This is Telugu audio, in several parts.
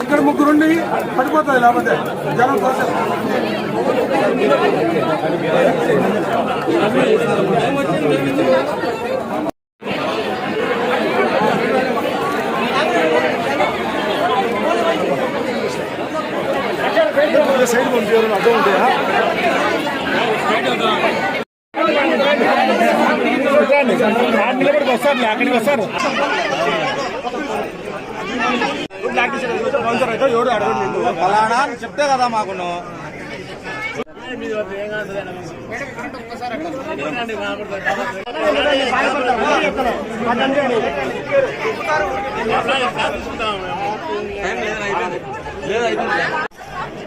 ఇక్కడ ముగ్గురుండి పడిపోతుంది లేకపోతే జనం కోసం సైడ్ పంపించారు అర్థం ఉంటాయా వస్తారు అక్కడికి వస్తారు అడగండి ఫలానా చెప్తే కదా మాకు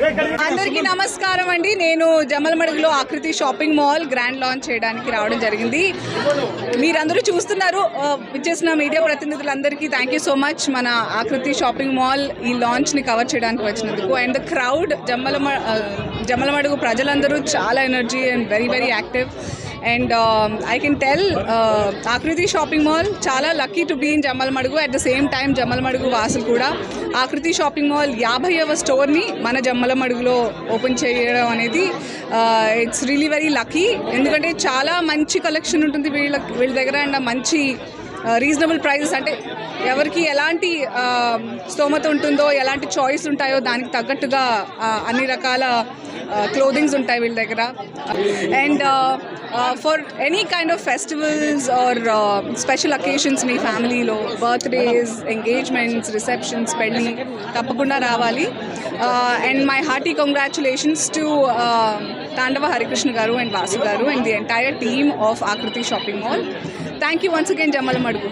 అందరికీ నమస్కారం అండి. నేను జమలమడుగులో ఆకృతి షాపింగ్ మాల్ గ్రాండ్ లాంచ్ చేయడానికి రావడం జరిగింది. మీరందరూ చూస్తున్నారు. ఇచ్చేసిన మీడియా ప్రతినిధులందరికీ థ్యాంక్ యూ సో మచ్ మన ఆకృతి షాపింగ్ మాల్ ఈ లాంచ్ని కవర్ చేయడానికి వచ్చినందుకు. అండ్ ద క్రౌడ్ జమ్మలమ ఆ, జమ్మలమడుగు ప్రజలందరూ చాలా energy and very very active and I can tell Aakriti shopping mall చాలా lucky to be in Jammalamadugu at the same time Jammalamadugu వాసులు కూడా ఆకృతి షాపింగ్ మాల్ యాభైవ స్టోర్ని మన జమ్మలమడుగులో ఓపెన్ చేయడం అనేది ఇట్స్ రియలీ వెరీ లక్కీ ఎందుకంటే చాలా మంచి కలెక్షన్ ఉంటుంది వీళ్ళ వీళ్ళ దగ్గర అండ్ మంచి రీజనబుల్ ప్రైజెస్ అంటే ఎవరికి ఎలాంటి స్తోమత ఉంటుందో ఎలాంటి చాయిస్ ఉంటాయో దానికి తగ్గట్టుగా అన్ని రకాల క్లోదింగ్స్ ఉంటాయి వీళ్ళ దగ్గర. And for any kind of festivals or special occasions మీ ఫ్యామిలీలో బర్త్డేస్ ఎంగేజ్మెంట్స్ రిసెప్షన్స్ పెళ్ళి తప్పకుండా రావాలి. And my hearty congratulations to Tandava Harikrishna garu and Vasu garu and the entire team of Aakriti shopping mall thank you once again Jammalamadugu